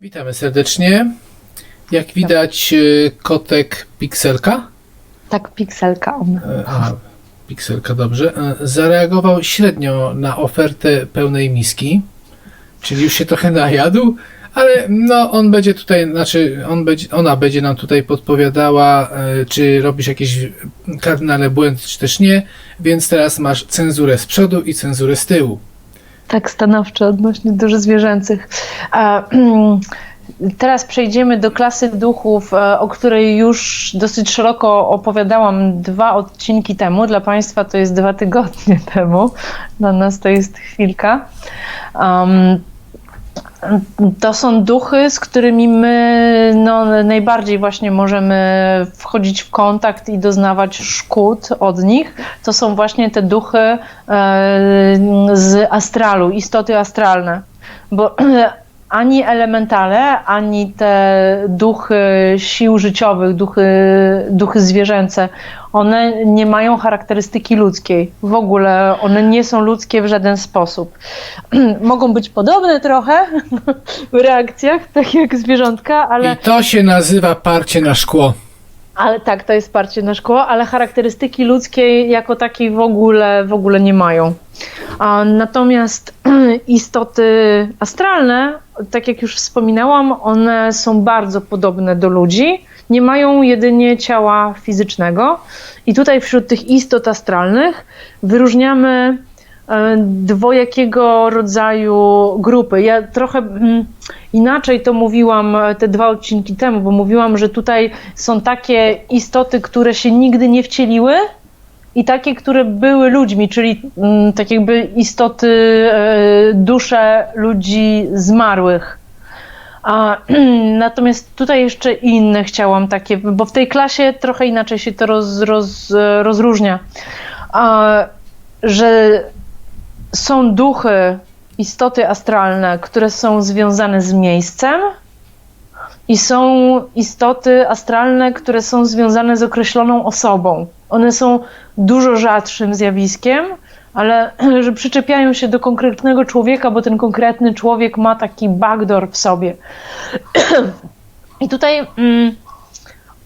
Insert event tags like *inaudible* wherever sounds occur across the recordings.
Witamy serdecznie. Jak widać, e, kotek Pixelka, Tak, pikselka on. e, a, Pixelka dobrze, e, zareagował średnio na ofertę pełnej miski, czyli już się trochę najadł, ale no on będzie tutaj, znaczy on będzie, ona będzie nam tutaj podpowiadała, e, czy robisz jakiś kardynalny błęd, czy też nie, więc teraz masz cenzurę z przodu i cenzurę z tyłu. Tak stanowczo odnośnie duży zwierzęcych. A, *clears throat* teraz przejdziemy do klasy duchów, e, o której już dosyć szeroko opowiadałam dwa odcinki temu. Dla Państwa to jest dwa tygodnie *laughs* temu, dla nas to jest chwilka. Um, to są duchy, z którymi my no, najbardziej właśnie możemy wchodzić w kontakt i doznawać szkód od nich. To są właśnie te duchy e, z astralu, istoty astralne. Bo *clears throat* ani elementale, ani te duchy sił życiowych, duchy, duchy zwierzęce, one nie mają charakterystyki ludzkiej. W ogóle one nie są ludzkie w żaden sposób. *clears throat* Mogą być podobne trochę *laughs* w reakcjach, tak jak zwierzątka, ale I to się nazywa parcie na szkło. ale tak, to jest parcie na szkło, ale charakterystyki ludzkiej jako takiej w ogóle, w ogóle nie mają. A natomiast *clears throat* istoty astralne, tak jak już wspominałam, one są bardzo podobne do ludzi, nie mają jedynie ciała fizycznego. I tutaj wśród tych istot astralnych wyróżniamy e, dwojakiego rodzaju grupy. Ja trochę mm, inaczej to mówiłam e, te dwa odcinki temu, bo mówiłam, że tutaj są takie istoty, które się nigdy nie wcieliły i takie, które były ludźmi, czyli mm, tak jakby istoty, e, dusze ludzi zmarłych. A, *clears throat* natomiast tutaj jeszcze inne chciałam takie, bo w tej klasie trochę inaczej się to roz, roz, rozróżnia. A, że są duchy, istoty astralne, które są związane z miejscem, i są istoty astralne, które są związane z określoną osobą. One są dużo rzadszym zjawiskiem, ale *clears throat* że przyczepiają się do konkretnego człowieka, bo ten konkretny człowiek ma taki backdoor w sobie. *clears throat* I tutaj mm,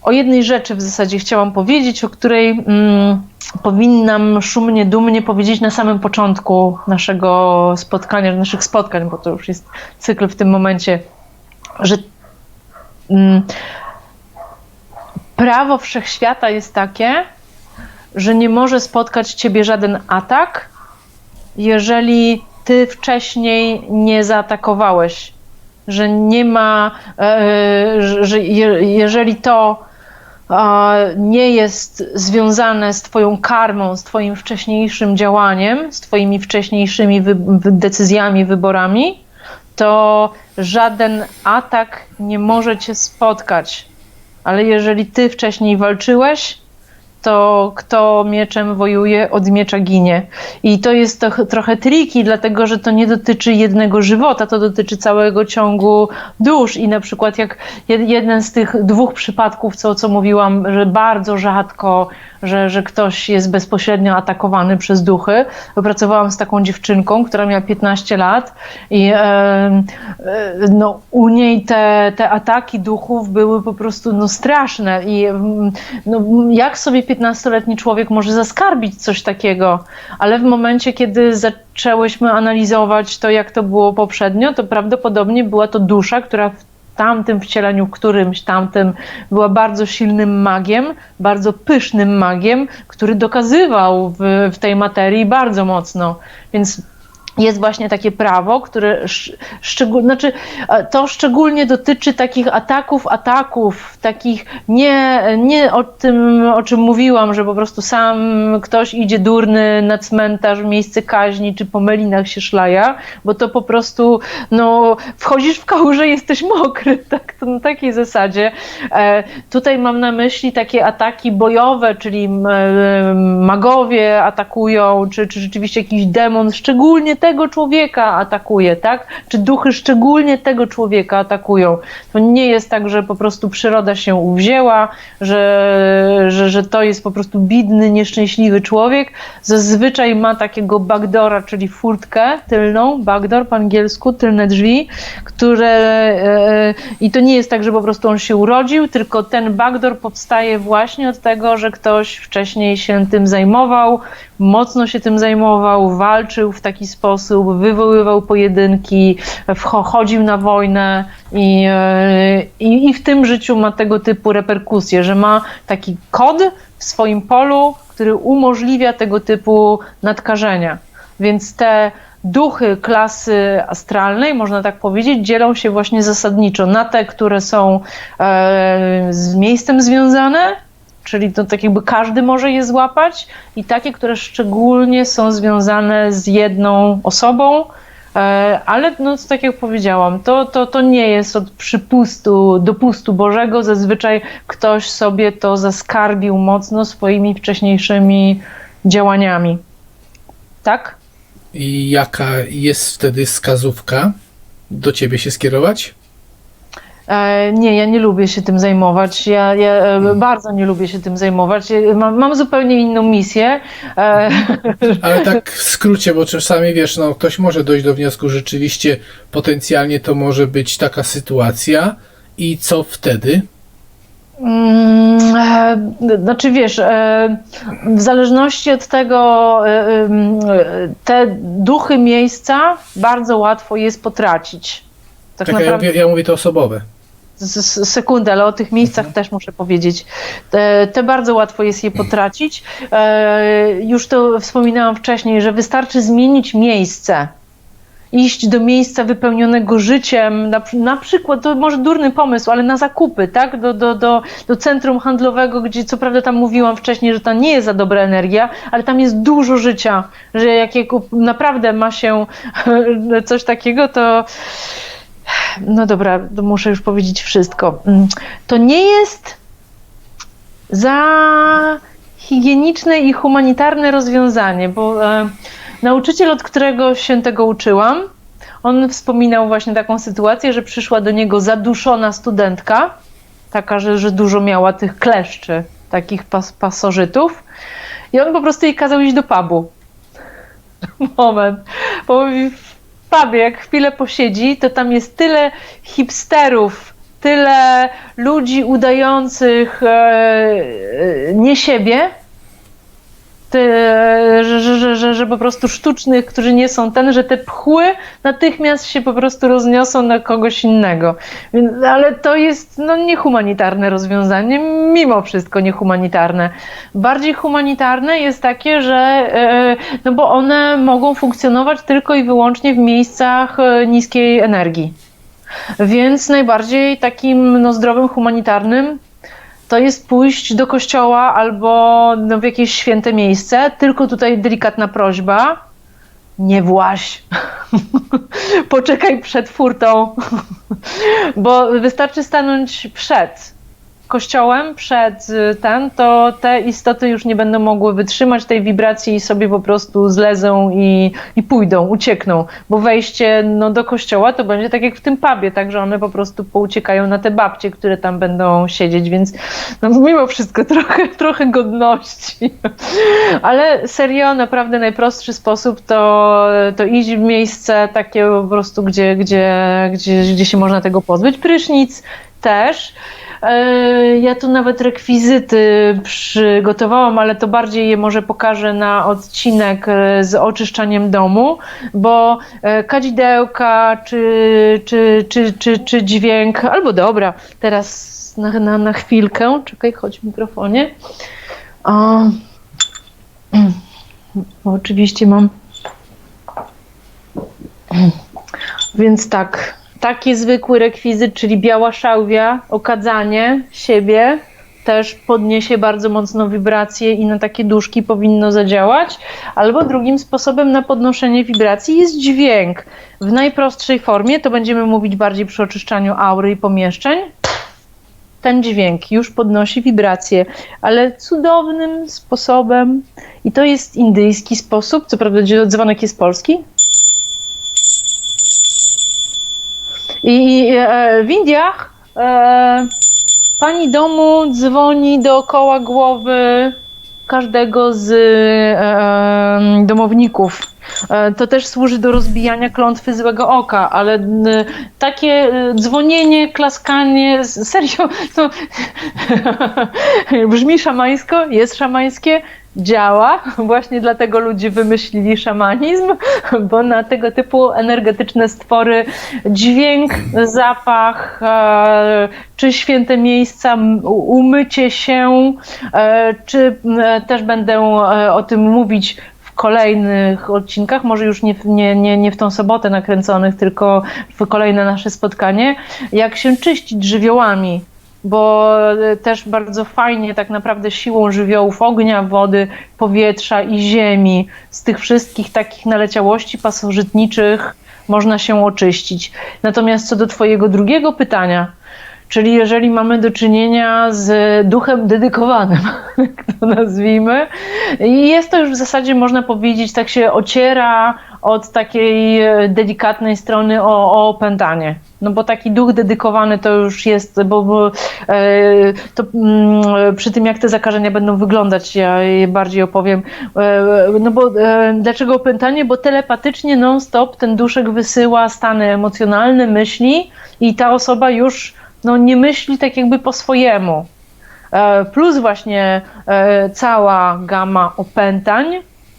o jednej rzeczy w zasadzie chciałam powiedzieć, o której mm, powinnam szumnie, dumnie powiedzieć na samym początku naszego spotkania, naszych spotkań, bo to już jest cykl w tym momencie, że mm, prawo wszechświata jest takie, że nie może spotkać ciebie żaden atak, jeżeli ty wcześniej nie zaatakowałeś. Że nie ma, e, że- że je, jeżeli to nie jest związane z Twoją karmą, z Twoim wcześniejszym działaniem, z Twoimi wcześniejszymi decyzjami, wyborami, to żaden atak nie może Cię spotkać. Ale jeżeli Ty wcześniej walczyłeś, to kto mieczem wojuje, od miecza ginie. I to jest to, trochę triki, dlatego że to nie dotyczy jednego żywota, to dotyczy całego ciągu dusz. I na przykład jak jed- jeden z tych dwóch przypadków, co, co mówiłam, że bardzo rzadko, że, że ktoś jest bezpośrednio atakowany przez duchy. Pracowałam z taką dziewczynką, która miała 15 lat i e, no, u niej te, te ataki duchów były po prostu no, straszne. I no, jak sobie 15-letni człowiek może zaskarbić coś takiego? Ale w momencie, kiedy zaczęłyśmy analizować to, jak to było poprzednio, to prawdopodobnie była to dusza, która w tamtym wcieleniu, którymś tamtym, była bardzo silnym magiem, bardzo pysznym magiem, który dokazywał w, w tej materii bardzo mocno. Więc jest właśnie takie prawo, które sz- szczegól, znaczy, e, to szczególnie dotyczy takich ataków, ataków, takich nie, nie o tym, o czym mówiłam, że po prostu sam ktoś idzie durny na cmentarz w miejsce kaźni, czy po melinach się szlaja, bo to po prostu, no, wchodzisz w kałużę, jesteś mokry, *laughs* tak, to na takiej zasadzie. E, tutaj mam na myśli takie ataki bojowe, czyli e, magowie atakują, czy, czy rzeczywiście jakiś demon, szczególnie tego człowieka atakuje, tak? Czy duchy szczególnie tego człowieka atakują. To nie jest tak, że po prostu przyroda się uwzięła, że, że, że to jest po prostu bidny, nieszczęśliwy człowiek. Zazwyczaj ma takiego backdora, czyli furtkę tylną, backdoor po angielsku, tylne drzwi, które e, i to nie jest tak, że po prostu on się urodził, tylko ten backdoor powstaje właśnie od tego, że ktoś wcześniej się tym zajmował, mocno się tym zajmował, walczył w taki sposób, wywoływał pojedynki, wchodził na wojnę i, e, i, i w tym życiu ma tego typu reperkusje, że ma taki kod w swoim polu, który umożliwia tego typu nadkażenia. Więc te duchy klasy astralnej, można tak powiedzieć, dzielą się właśnie zasadniczo na te, które są e, z miejscem związane, czyli to tak jakby każdy może je złapać, i takie, które szczególnie są związane z jedną osobą. E, Ale no, tak jak powiedziałam, to, to, to nie jest od przypustu, dopustu Bożego. Zazwyczaj ktoś sobie to zaskarbił mocno swoimi wcześniejszymi działaniami. Tak? I jaka jest wtedy wskazówka do ciebie się skierować? E, nie, ja nie lubię się tym zajmować. Ja, ja e, bardzo nie lubię się tym zajmować. Mam, mam zupełnie inną misję. E, Ale tak *laughs* w skrócie, bo czasami wiesz, no ktoś może dojść do wniosku, że rzeczywiście potencjalnie to może być taka sytuacja i co wtedy? Mm, Znaczy wiesz, w zależności od tego, te duchy miejsca bardzo łatwo jest potracić. Tak Czekaj, naprawdę. ja, ja mówię to osobowe. S- Sekundę, ale o tych miejscach też muszę powiedzieć. Te, te bardzo łatwo jest je potracić. E, już to wspominałam wcześniej, że wystarczy zmienić miejsce. Iść do miejsca wypełnionego życiem, na, na przykład, to może durny pomysł, ale na zakupy, tak? Do, do, do, do centrum handlowego, gdzie co prawda tam mówiłam wcześniej, że tam nie jest za dobra energia, ale tam jest dużo życia, że jak jak naprawdę ma się *laughs* coś takiego, to no dobra, muszę już powiedzieć wszystko. Mm, To nie jest za higieniczne i humanitarne rozwiązanie, bo e, nauczyciel, od którego się tego uczyłam, on wspominał właśnie taką sytuację, że przyszła do niego zaduszona studentka, taka, że, że dużo miała tych kleszczy, takich pas, pasożytów, i on po prostu jej kazał iść do pubu. *laughs* Moment. Bo pubie, jak chwilę posiedzi, to tam jest tyle hipsterów, tyle ludzi udających e, e, nie siebie, że, że, że, że, że po prostu sztucznych, którzy nie są ten, że te pchły natychmiast się po prostu rozniosą na kogoś innego. Ale to jest no, niehumanitarne rozwiązanie, mimo wszystko niehumanitarne. Bardziej humanitarne jest takie, że e, no bo one mogą funkcjonować tylko i wyłącznie w miejscach e, niskiej energii. Więc najbardziej takim no, zdrowym, humanitarnym to jest pójść do kościoła albo no, w jakieś święte miejsce. Tylko tutaj delikatna prośba. Nie właź. *laughs* Poczekaj przed furtą. *laughs* Bo wystarczy stanąć przed kościołem, przed y, ten, to te istoty już nie będą mogły wytrzymać tej wibracji i sobie po prostu zlezą i, i pójdą, uciekną. Bo wejście no, do kościoła to będzie tak jak w tym pubie, tak że one po prostu pouciekają na te babcie, które tam będą siedzieć, więc no, mimo wszystko *laughs* trochę, trochę godności. *laughs* Ale serio, naprawdę najprostszy sposób to, to iść w miejsce takie po prostu, gdzie, gdzie, gdzie, gdzie się można tego pozbyć. Prysznic też. E, Ja tu nawet rekwizyty przygotowałam, ale to bardziej je może pokażę na odcinek e, z oczyszczaniem domu, bo e, kadzidełka czy, czy, czy, czy, czy dźwięk, albo dobra, teraz na, na, na chwilkę, czekaj, chodź w mikrofonie. O, oczywiście mam. Więc tak, taki zwykły rekwizyt, czyli biała szałwia, okadzanie siebie, też podniesie bardzo mocno wibracje i na takie duszki powinno zadziałać. Albo drugim sposobem na podnoszenie wibracji jest dźwięk. W najprostszej formie, to będziemy mówić bardziej przy oczyszczaniu aury i pomieszczeń, ten dźwięk już podnosi wibracje, ale cudownym sposobem. I to jest indyjski sposób, co prawda dzwonek jest polski, I e, w Indiach e, pani domu dzwoni dookoła głowy każdego z e, domowników. E, To też służy do rozbijania klątwy złego oka, ale takie e, dzwonienie, klaskanie, serio, to *laughs* brzmi szamańsko, jest szamańskie, działa. Właśnie dlatego ludzie wymyślili szamanizm, bo na tego typu energetyczne stwory dźwięk, zapach, e, czy święte miejsca, umycie się, e, czy też będę o tym mówić kolejnych odcinkach, może już nie, nie, nie, nie w tą sobotę nakręconych, tylko w kolejne nasze spotkanie, jak się czyścić żywiołami bo e, też bardzo fajnie tak naprawdę siłą żywiołów ognia, wody, powietrza i ziemi z tych wszystkich takich naleciałości pasożytniczych można się oczyścić. Natomiast co do twojego drugiego pytania, czyli jeżeli mamy do czynienia z duchem dedykowanym, *laughs* to nazwijmy, i jest to już w zasadzie można powiedzieć, tak się ociera od takiej e, delikatnej strony o, o opętanie. No bo taki duch dedykowany to już jest, bo, bo e, to mm, przy tym jak te zakażenia będą wyglądać, ja je bardziej opowiem. E, no bo dlaczego opętanie? Bo telepatycznie non-stop ten duszek wysyła stany emocjonalne, myśli i ta osoba już no, nie myśli tak jakby po swojemu. E, Plus właśnie e, cała gama opętań,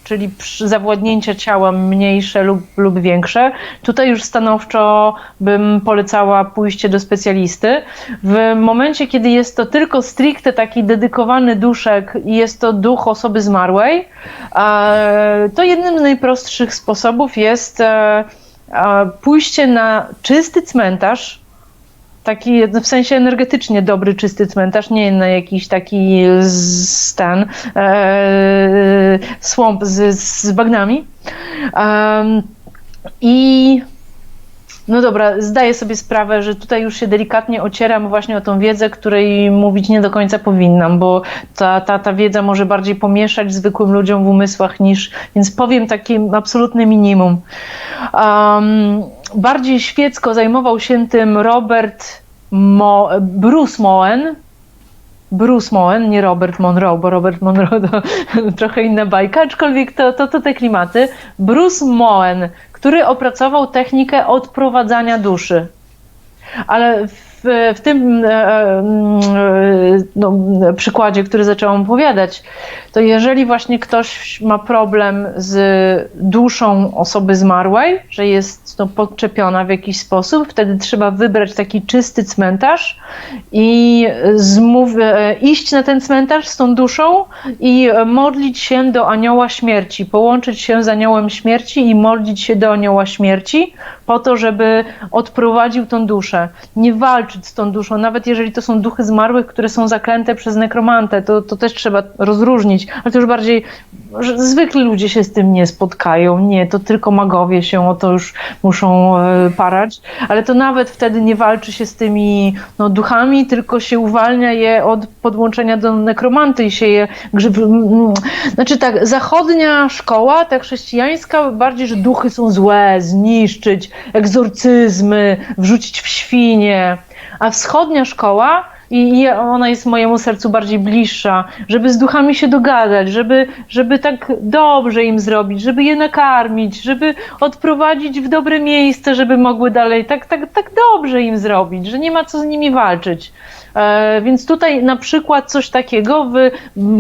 czyli zawładnięcia ciała mniejsze lub, lub większe. Tutaj już stanowczo bym polecała pójście do specjalisty. W momencie, kiedy jest to tylko stricte taki dedykowany duszek i jest to duch osoby zmarłej, e, to jednym z najprostszych sposobów jest pójście na czysty cmentarz, taki w sensie energetycznie dobry, czysty cmentarz, nie na jakiś taki stan, e, słąb z, z bagnami. I no dobra, zdaję sobie sprawę, że tutaj już się delikatnie ocieram właśnie o tą wiedzę, której mówić nie do końca powinnam, bo ta, ta, ta wiedza może bardziej pomieszać zwykłym ludziom w umysłach niż, więc powiem takie absolutne minimum. Um, bardziej świecko zajmował się tym Robert Mo, Bruce Moen. Bruce Moen, nie Robert Monroe, bo Robert Monroe to *laughs* trochę inna bajka, aczkolwiek to, to, to te klimaty. Bruce Moen, który opracował technikę odprowadzania duszy. Ale w, w tym e, e, no, przykładzie, który zaczęłam opowiadać, to jeżeli właśnie ktoś ma problem z duszą osoby zmarłej, że jest no, podczepiona w jakiś sposób, wtedy trzeba wybrać taki czysty cmentarz i zmów, e, iść na ten cmentarz z tą duszą i modlić się do anioła śmierci, połączyć się z aniołem śmierci i modlić się do anioła śmierci po to, żeby odprowadził tą duszę. Nie walczyć z tą duszą, nawet jeżeli to są duchy zmarłych, które są zaklęte przez nekromantę, to, to też trzeba rozróżnić, ale to już bardziej, że zwykli ludzie się z tym nie spotkają, nie, to tylko magowie się o to już muszą e, parać, ale to nawet wtedy nie walczy się z tymi no, duchami, tylko się uwalnia je od podłączenia do nekromanty i się je grzyb... Znaczy tak, zachodnia szkoła, ta chrześcijańska, bardziej, że duchy są złe, zniszczyć, egzorcyzmy, wrzucić w świnie, a wschodnia szkoła i ona jest mojemu sercu bardziej bliższa, żeby z duchami się dogadać, żeby, żeby tak dobrze im zrobić, żeby je nakarmić, żeby odprowadzić w dobre miejsce, żeby mogły dalej tak, tak, tak dobrze im zrobić, że nie ma co z nimi walczyć. E, Więc tutaj na przykład coś takiego w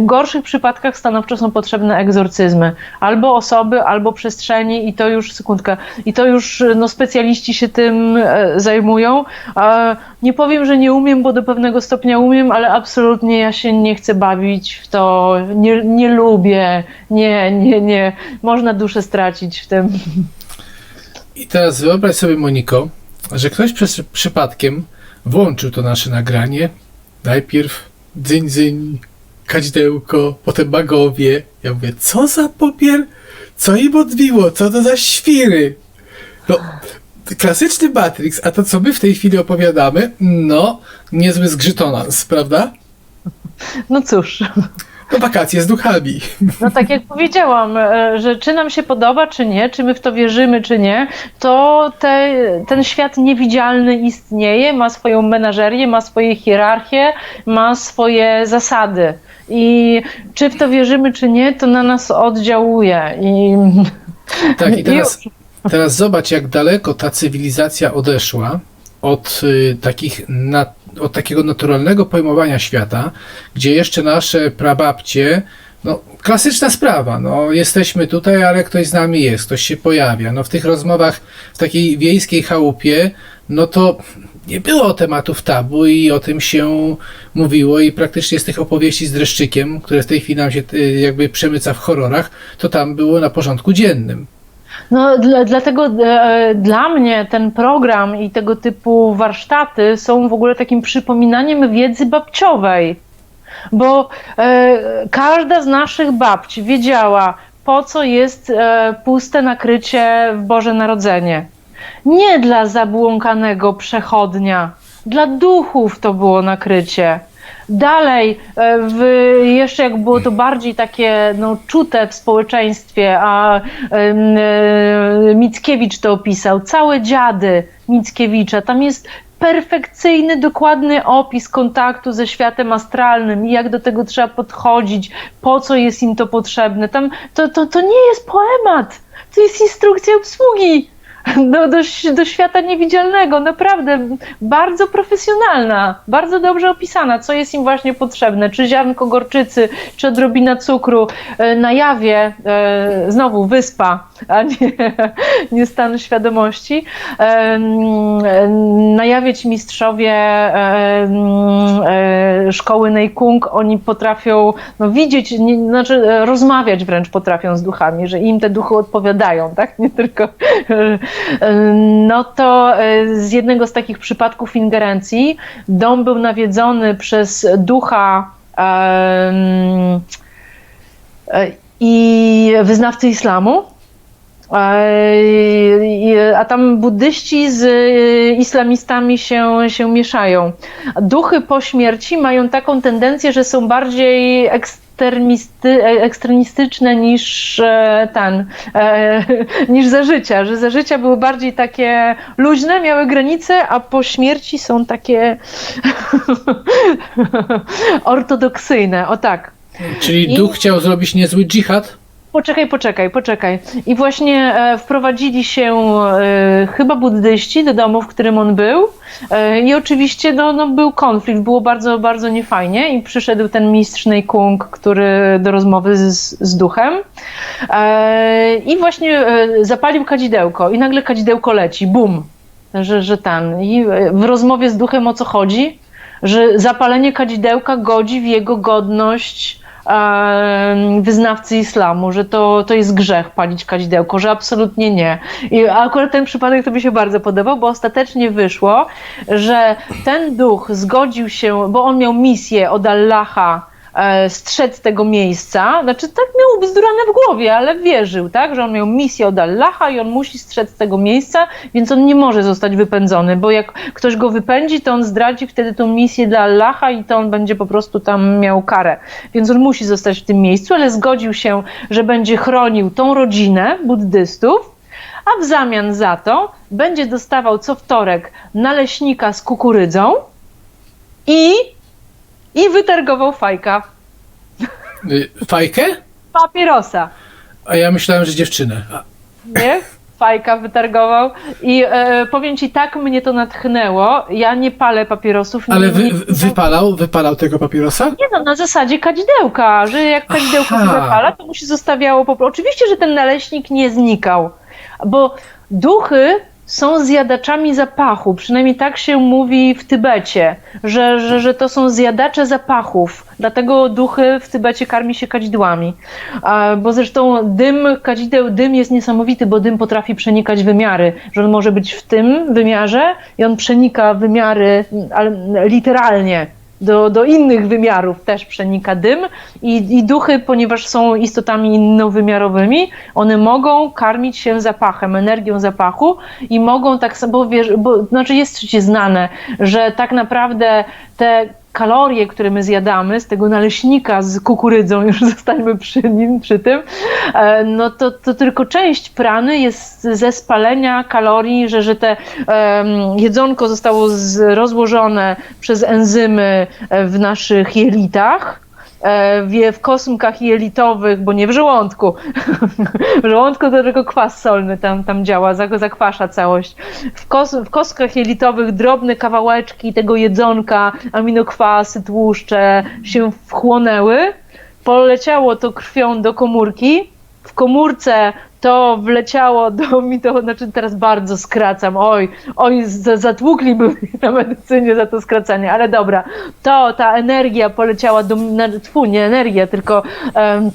gorszych przypadkach stanowczo są potrzebne egzorcyzmy. Albo osoby, albo przestrzeni i to już, sekundkę, i to już no, specjaliści się tym e, zajmują. E, Nie powiem, że nie umiem, bo do pewnego stopnia umiem, ale absolutnie ja się nie chcę bawić w to, nie, nie lubię, nie, nie, nie. Można duszę stracić w tym. I teraz wyobraź sobie, Moniko, że ktoś przez przypadkiem włączył to nasze nagranie. Najpierw dzyń, dzyń, kadzidełko, potem magowie. Ja mówię, co za popier? Co im odbiło? Co to za świry? No, klasyczny Matrix, a to co my w tej chwili opowiadamy, no, niezły zgrzytonans, prawda? No cóż, wakacje z duchami. No tak jak powiedziałam, e, że czy nam się podoba, czy nie, czy my w to wierzymy, czy nie, to te, ten świat niewidzialny istnieje, ma swoją menażerię, ma swoje hierarchie, ma swoje zasady. I czy w to wierzymy, czy nie, to na nas oddziałuje. I, Tak, i *laughs* teraz, teraz zobacz, jak daleko ta cywilizacja odeszła od y, takich na, od takiego naturalnego pojmowania świata, gdzie jeszcze nasze prababcie, no klasyczna sprawa, no jesteśmy tutaj, ale ktoś z nami jest, ktoś się pojawia. No w tych rozmowach w takiej wiejskiej chałupie, no to nie było tematów tabu i o tym się mówiło i praktycznie z tych opowieści z dreszczykiem, które w tej chwili nam się y, jakby przemyca w horrorach, to tam było na porządku dziennym. No, dla, dlatego e, dla mnie ten program i tego typu warsztaty są w ogóle takim przypominaniem wiedzy babciowej. Bo e, każda z naszych babci wiedziała, po co jest e, puste nakrycie w Boże Narodzenie. Nie dla zabłąkanego przechodnia, dla duchów to było nakrycie. Dalej, e, w, jeszcze jak było to bardziej takie no, czute w społeczeństwie, a e, Mickiewicz to opisał, całe dziady Mickiewicza, tam jest perfekcyjny, dokładny opis kontaktu ze światem astralnym i jak do tego trzeba podchodzić, po co jest im to potrzebne. Tam, to, to, to nie jest poemat, to jest instrukcja obsługi do, do, do świata niewidzialnego, naprawdę bardzo profesjonalna, bardzo dobrze opisana, co jest im właśnie potrzebne, czy ziarnko gorczycy, czy odrobina cukru, E, na jawie, e, znowu wyspa, a nie, *laughs* nie stan świadomości. Na jawie ci mistrzowie e, szkoły Neikung, oni potrafią no, widzieć, nie, znaczy rozmawiać wręcz potrafią z duchami, że im te duchy odpowiadają, tak? Nie tylko. No to e, z jednego z takich przypadków ingerencji dom był nawiedzony przez ducha e, i wyznawcy islamu. E, A tam buddyści z islamistami się, się mieszają. Duchy po śmierci mają taką tendencję, że są bardziej ekstremisty, e, ekstremistyczne niż e, ten, e, *laughs* niż za życia, że za życia były bardziej takie luźne, miały granice, a po śmierci są takie *laughs* ortodoksyjne, o tak. Czyli I- duch chciał zrobić niezły dżihad? Poczekaj, poczekaj, poczekaj. I właśnie e, wprowadzili się e, chyba buddyści do domu, w którym on był. E, I oczywiście no, no, był konflikt, było bardzo, bardzo niefajnie. I przyszedł ten mistrz Neikung, który do rozmowy z, z duchem. E, I właśnie e, zapalił kadzidełko. I nagle kadzidełko leci, bum. Że, że ten. I e, w rozmowie z duchem o co chodzi? Że zapalenie kadzidełka godzi w jego godność wyznawcy islamu, że to, to jest grzech palić kadzidełko, że absolutnie nie. I akurat ten przypadek to mi się bardzo podobał, bo ostatecznie wyszło, że ten duch zgodził się, bo on miał misję od Allaha strzec tego miejsca, znaczy tak miał bzdurane w głowie, ale wierzył, tak, że on miał misję od Allaha i on musi strzec tego miejsca, więc on nie może zostać wypędzony, bo jak ktoś go wypędzi, to on zdradzi wtedy tą misję dla Allaha i to on będzie po prostu tam miał karę. Więc on musi zostać w tym miejscu, ale zgodził się, że będzie chronił tą rodzinę buddystów, a w zamian za to będzie dostawał co wtorek naleśnika z kukurydzą i, i wytargował fajka, Y, Fajkę? papierosa. A ja myślałem, że dziewczynę. A, nie? Fajka wytargował i e, powiem ci, tak mnie to natchnęło. Ja nie palę papierosów. Ale nie, wy, nie, wypalał, wypalał tego papierosa? nie no, na zasadzie kadzidełka, że jak kadzidełko Aha. się zapala, to mu się zostawiało po prostu. Oczywiście, że ten naleśnik nie znikał, bo duchy są zjadaczami zapachu, przynajmniej tak się mówi w Tybecie, że, że, że to są zjadacze zapachów, dlatego duchy w Tybecie karmi się kadzidłami. Bo zresztą dym kadzideł, dym jest niesamowity, bo dym potrafi przenikać wymiary, że on może być w tym wymiarze i on przenika wymiary, ale literalnie, do, do innych wymiarów też przenika dym i, i duchy, ponieważ są istotami innowymiarowymi, one mogą karmić się zapachem, energią zapachu i mogą tak samo, bo, bo znaczy jest przecież znane, że tak naprawdę te kalorie, które my zjadamy z tego naleśnika z kukurydzą, *laughs* już zostańmy przy nim, przy tym, e, no to, to tylko część prany jest ze spalenia kalorii, że, że te em, jedzonko zostało z, rozłożone przez enzymy e, w naszych jelitach, w, w kosmkach jelitowych, bo nie w żołądku. *laughs* w żołądku to tylko kwas solny tam, tam działa, zak- zakwasza całość. W, kos, w kostkach jelitowych drobne kawałeczki tego jedzonka, aminokwasy, tłuszcze się wchłonęły, poleciało to krwią do komórki, w komórce to wleciało do *laughs* mi to, znaczy teraz bardzo skracam, oj, oj, zatłukliby mnie *laughs* na medycynie za to skracanie, ale dobra, to ta energia poleciała do, na, tfu, nie energia, tylko em,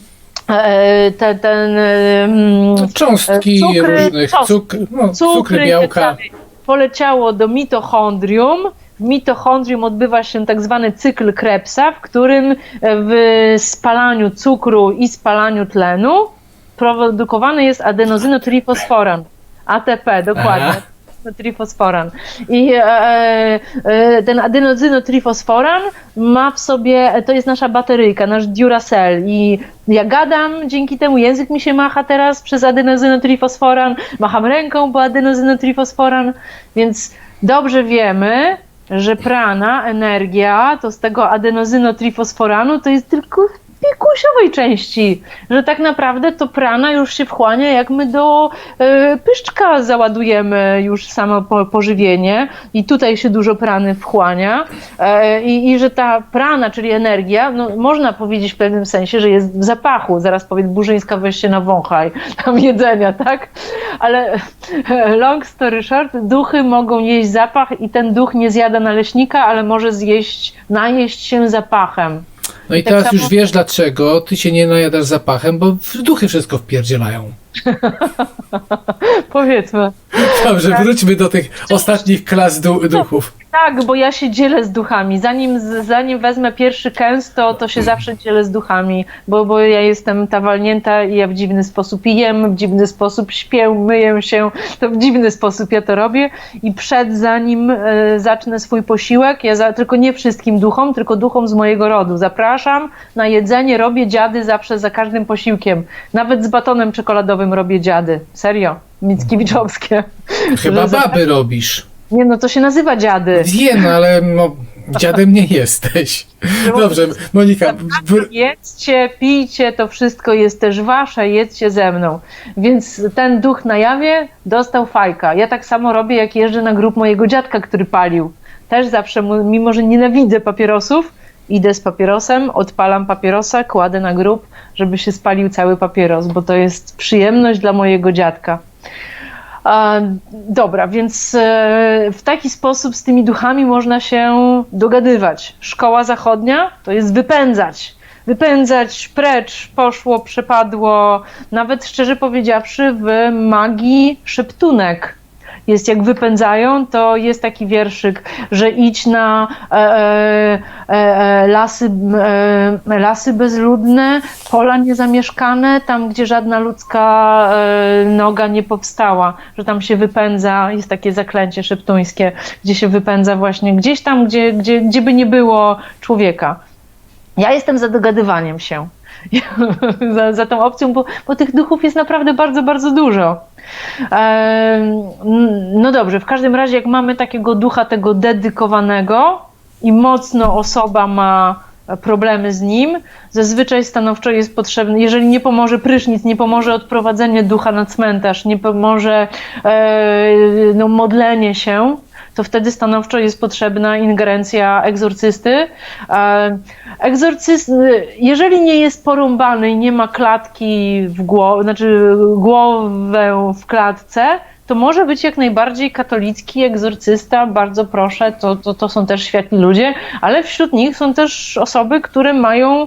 e, te, ten em, Cząstki Cukry, różnych, cukr, no, cukry, cukry białka. tak dalej. poleciało do mitochondrium. W mitochondrium odbywa się tak zwany cykl Krebsa, w którym w spalaniu cukru i spalaniu tlenu produkowany jest adenozynotrifosforan. ATP, dokładnie. Aha. Trifosforan. I e, e, ten adenozynotrifosforan ma w sobie, to jest nasza bateryjka, nasz Duracell i ja gadam, dzięki temu język mi się macha teraz przez adenozynotrifosforan, macham ręką, bo adenozynotrifosforan, więc dobrze wiemy, że prana, energia, to z tego adenozynotrifosforanu to jest tylko pikusiowej części, że tak naprawdę to prana już się wchłania, jak my do e, pyszczka załadujemy już samo po, pożywienie i tutaj się dużo prany wchłania e, i, że ta prana, czyli energia, no, można powiedzieć w pewnym sensie, że jest w zapachu. Zaraz powiedz Burzyńska, weź się nawąchaj *laughs* tam jedzenia, tak? Ale *laughs* long story short, duchy mogą jeść zapach i ten duch nie zjada naleśnika, ale może zjeść, najeść się zapachem. No i tak teraz samo- już wiesz dlaczego ty się nie najadasz zapachem, bo w duchy wszystko wpierdzielają. *laughs* Powiedzmy. Dobrze, Tak. wróćmy do tych ostatnich klas du duchów. Tak, bo ja się dzielę z duchami. Zanim, zanim wezmę pierwszy kęs, to, to się zawsze dzielę z duchami, bo, bo ja jestem ta walnięta i ja w dziwny sposób jem, w dziwny sposób śpię, myję się, to w dziwny sposób ja to robię i przed, zanim e, zacznę swój posiłek, ja za, tylko nie wszystkim duchom, tylko duchom z mojego rodu. Zapraszam na jedzenie, robię dziady zawsze za każdym posiłkiem. Nawet z batonem czekoladowym robię dziady. Serio. Mickiewiczowskie. Chyba baby robisz. Nie no, to się nazywa dziady. Wiem, ale no, dziadem nie jesteś. *laughs* Dobrze, Monika, wr- Jedzcie, pijcie, to wszystko jest też wasze, jedzcie ze mną. Więc ten duch na jawie dostał fajka. Ja tak samo robię, jak jeżdżę na grób mojego dziadka, który palił. Też zawsze, mimo że nienawidzę papierosów, idę z papierosem, odpalam papierosa, kładę na grób, żeby się spalił cały papieros, bo to jest przyjemność dla mojego dziadka. Dobra, więc e, w taki sposób z tymi duchami można się dogadywać. Szkoła zachodnia to jest wypędzać. Wypędzać precz, poszło, przepadło. Nawet szczerze powiedziawszy, w magii szeptunek. Jest jak wypędzają, to jest taki wierszyk, że idź na e, e, e, lasy, e, lasy bezludne, pola niezamieszkane, tam gdzie żadna ludzka e, noga nie powstała, że tam się wypędza, jest takie zaklęcie szeptuńskie, gdzie się wypędza właśnie gdzieś tam, gdzie, gdzie, gdzie by nie było człowieka. Ja jestem za dogadywaniem się. *laughs* za, za tą opcją, bo, bo tych duchów jest naprawdę bardzo, bardzo dużo. No dobrze, w każdym razie, jak mamy takiego ducha, tego dedykowanego i mocno osoba ma problemy z nim, zazwyczaj stanowczo jest potrzebny, jeżeli nie pomoże prysznic, nie pomoże odprowadzenie ducha na cmentarz, nie pomoże e, no, modlenie się, to wtedy stanowczo jest potrzebna ingerencja egzorcysty. E, Egzorcyst, jeżeli nie jest porąbany i nie ma klatki w głowie, znaczy głowę w klatce, to może być jak najbardziej katolicki egzorcysta, bardzo proszę, to, to, to są też świetni ludzie, ale wśród nich są też osoby, które mają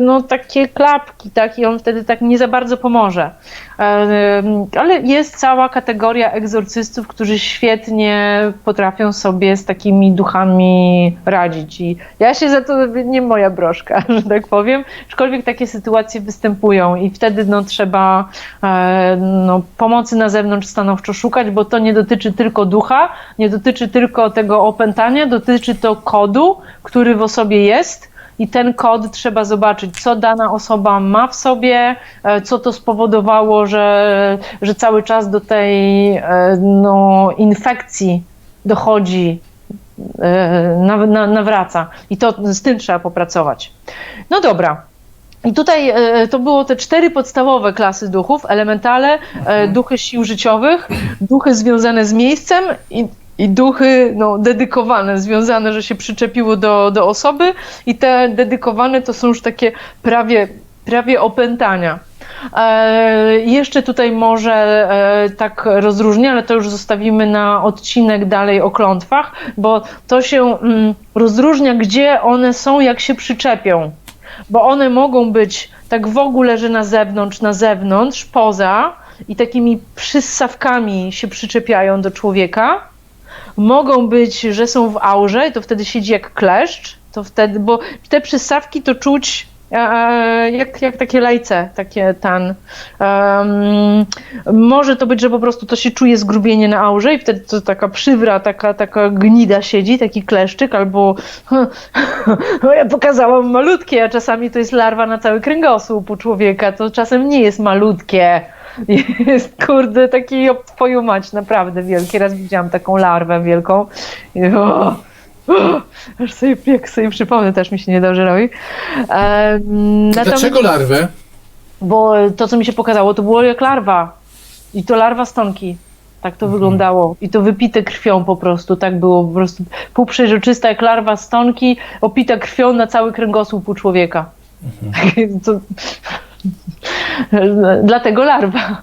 no, takie klapki, tak, i on wtedy tak nie za bardzo pomoże. E, Ale jest cała kategoria egzorcystów, którzy świetnie potrafią sobie z takimi duchami radzić. I ja się za to, nie moja broszka, *laughs* że tak powiem, aczkolwiek takie sytuacje występują i wtedy no, trzeba e, no, pomocy na zewnątrz stanowczo szukać, bo to nie dotyczy tylko ducha, nie dotyczy tylko tego opętania, dotyczy to kodu, który w osobie jest. I ten kod trzeba zobaczyć, co dana osoba ma w sobie, e, co to spowodowało, że, że cały czas do tej e, no, infekcji dochodzi, e, naw- na- nawraca. I to z tym trzeba popracować. No dobra. I tutaj to było te cztery podstawowe klasy duchów: elementale, e, duchy sił życiowych, duchy związane z miejscem i, i duchy no, dedykowane, związane, że się przyczepiło do, do osoby. I te dedykowane to są już takie prawie, prawie opętania. E, jeszcze tutaj może e, tak rozróżnię, ale to już zostawimy na odcinek dalej o klątwach, bo to się mm, rozróżnia, gdzie one są, jak się przyczepią. Bo one mogą być tak w ogóle, że na zewnątrz, na zewnątrz, poza i takimi przyssawkami się przyczepiają do człowieka. Mogą być, że są w aurze to wtedy siedzi jak kleszcz, to wtedy, bo te przystawki to czuć e, jak, jak takie lejce, takie ten. em, może to być, że po prostu to się czuje zgrubienie na aurze i wtedy to taka przywra, taka, taka gnida siedzi, taki kleszczyk, albo *laughs* ja pokazałam malutkie, a czasami to jest larwa na cały kręgosłup u człowieka, to czasem nie jest malutkie. *laughs* Jest kurde taki o twoją mać, naprawdę wielki. Raz widziałam taką larwę wielką. I, o, o, aż sobie, jak sobie przypomnę, też mi się niedobrze robi. Natomiast- Dlaczego larwę? bo to, co mi się pokazało, to było jak larwa. I to larwa stonki. Tak to wyglądało. I to wypite krwią po prostu. Tak było po prostu półprzeźroczysta jak larwa stonki, opita krwią na cały kręgosłup u człowieka. *laughs* To, *laughs* dlatego larwa.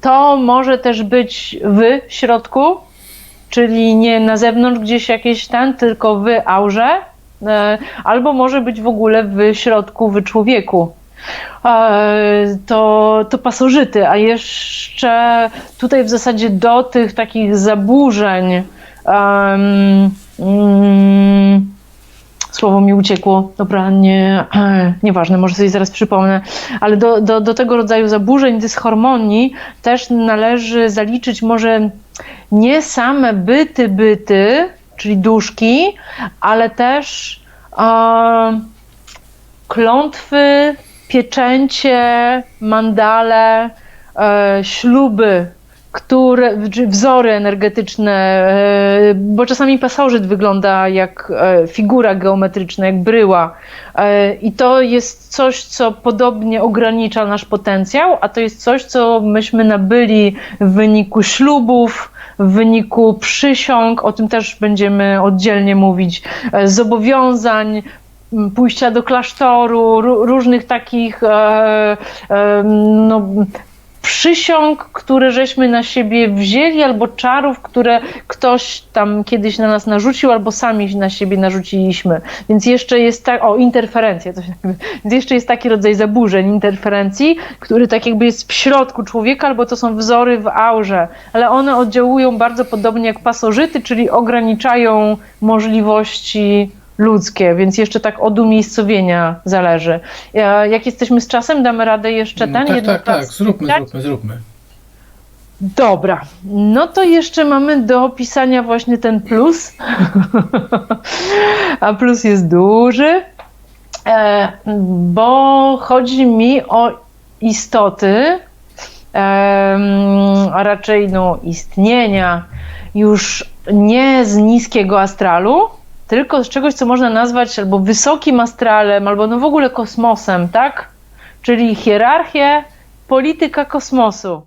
To może też być w środku, czyli nie na zewnątrz gdzieś jakieś ten, tylko w aurze, e, albo może być w ogóle w środku, w człowieku. E, To, to pasożyty, a jeszcze tutaj w zasadzie do tych takich zaburzeń em, mm, słowo mi uciekło, dobra, nie, *clears throat* nieważne, może sobie zaraz przypomnę, ale do, do, do tego rodzaju zaburzeń, dysharmonii też należy zaliczyć może nie same byty, byty, czyli duszki, ale też e, klątwy, pieczęcie, mandale, e, śluby, które, wzory energetyczne, e, bo czasami pasożyt wygląda jak e, figura geometryczna, jak bryła. E, I to jest coś, co podobnie ogranicza nasz potencjał, a to jest coś, co myśmy nabyli w wyniku ślubów, w wyniku przysiąg, o tym też będziemy oddzielnie mówić, zobowiązań, pójścia do klasztoru, ró- różnych takich no, przysiąg, które żeśmy na siebie wzięli, albo czarów, które ktoś tam kiedyś na nas narzucił, albo sami na siebie narzuciliśmy. Więc jeszcze jest tak, o, tak, *laughs* więc jeszcze jest taki rodzaj zaburzeń, interferencji, który tak jakby jest w środku człowieka, albo to są wzory w aurze, ale one oddziałują bardzo podobnie jak pasożyty, czyli ograniczają możliwości ludzkie, więc jeszcze tak od umiejscowienia zależy. Ja- Jak jesteśmy z czasem, damy radę jeszcze No, ten tak, jedną tak, tak, klasę zróbmy, zróbmy, zróbmy. Dobra, no to jeszcze mamy do opisania właśnie ten plus. *laughs* A plus jest duży, e, bo chodzi mi o istoty, a raczej no, istnienia już nie z niskiego astralu, tylko z czegoś, co można nazwać albo wysokim astralem, albo no w ogóle kosmosem, tak? Czyli hierarchię, polityka kosmosu.